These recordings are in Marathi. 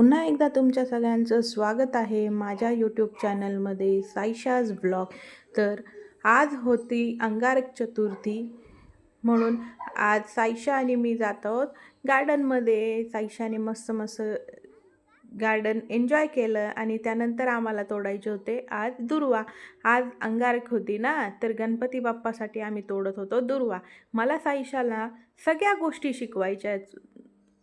पुन्हा एकदा तुमच्या सगळ्यांचं स्वागत आहे माझ्या यूट्यूब चॅनलमध्ये साईशाज ब्लॉग तर आज होती अंगारक चतुर्थी म्हणून आज साईशा आणि मी जात आहोत गार्डनमध्ये साईशाने मस्त मस्त गार्डन एन्जॉय केलं आणि त्यानंतर आम्हाला तोडायचे होते आज दुर्वा. आज अंगारक होती ना तर गणपती बाप्पासाठी आम्ही तोडत होतो दुर्वा. मला साईशाला सगळ्या गोष्टी शिकवायच्या आहेत.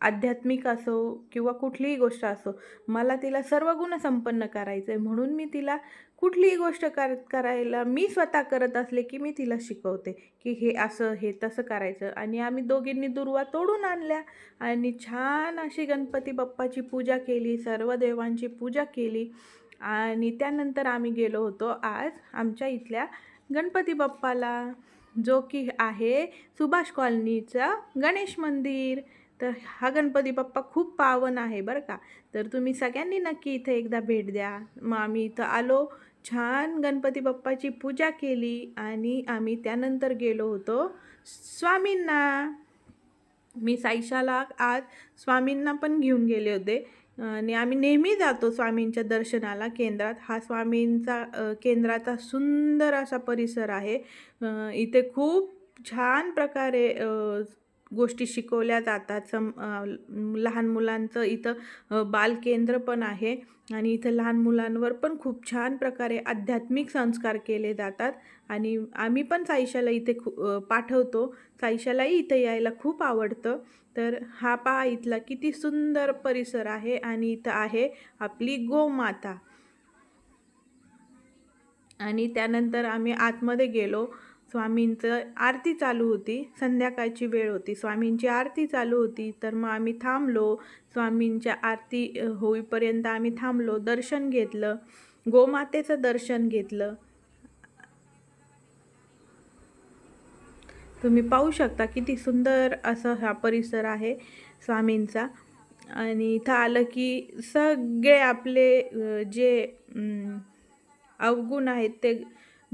आध्यात्मिक असो किंवा कुठलीही गोष्ट असो मला तिला सर्व गुण संपन्न करायचं आहे. म्हणून मी तिला कुठलीही गोष्ट कर करायला मी स्वतः करत असले की मी तिला शिकवते की हे असं हे तसं करायचं. आणि आम्ही दोघींनी दुर्वा तोडून आणल्या आणि छान अशी गणपती बाप्पाची पूजा केली सर्व देवांची पूजा केली. आणि त्यानंतर आम्ही गेलो होतो आज आमच्या इथल्या गणपती बाप्पाला जो की आहे सुभाष कॉलनीचा गणेश मंदिर. तर हा गणपती बाप्पा खूप पावन आहे बरं का. तर तुम्ही सगळ्यांनी नक्की इथे एकदा भेट द्या. मग आम्ही इथं आलो छान गणपती बाप्पाची पूजा केली आणि आम्ही त्यानंतर गेलो होतो स्वामींना. मी साईशाला आज स्वामींना पण घेऊन गेले होते. आणि आम्ही नेहमी जातो स्वामींच्या दर्शनाला केंद्रात. हा स्वामींचा केंद्राचा सुंदर असा परिसर आहे. इथे खूप छान प्रकारे गोष्टी शिकवल्या जातात. सम लहान मुलांचं इथं बालकेंद्र पण आहे आणि इथं लहान मुलांवर पण खूप छान प्रकारे आध्यात्मिक संस्कार केले जातात. आणि आम्ही पण साईशाला इथे खू पाठवतो. साईशालाही इथं यायला खूप आवडतं. तर हा पहा इथला किती सुंदर परिसर आहे आणि इथं आहे आपली गोमाता. आणि त्यानंतर आम्ही आतमध्ये गेलो. स्वामींचं आरती चालू होती. संध्याकाळची वेळ होती. स्वामींची आरती चालू होती. तर मग आम्ही थांबलो. स्वामींच्या आरती होईपर्यंत आम्ही थांबलो. दर्शन घेतलं. गोमातेचं दर्शन घेतलं. तुम्ही पाहू शकता किती सुंदर असं हा परिसर आहे स्वामींचा. आणि इथं आलं की सगळे आपले जे अवगुण आहेत ते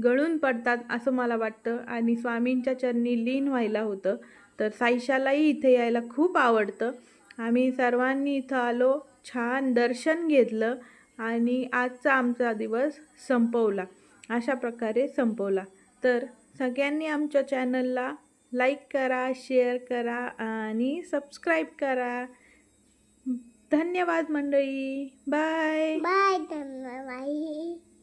गळून पडतात असं मला वाटतं. आणि स्वामींच्या चरणी लीन व्हायला होतं. तर साईशालाही इथे यायला खूप आवडतं. आम्ही सर्वांनी इथं आलो छान दर्शन घेतलं आणि आजचा आमचा दिवस संपवला. अशा प्रकारे संपवला. तर सगळ्यांनी आमच्या चॅनलला लाईक करा शेअर करा आणि सबस्क्राईब करा. धन्यवाद मंडळी. बाय. बाय धन्यवाद.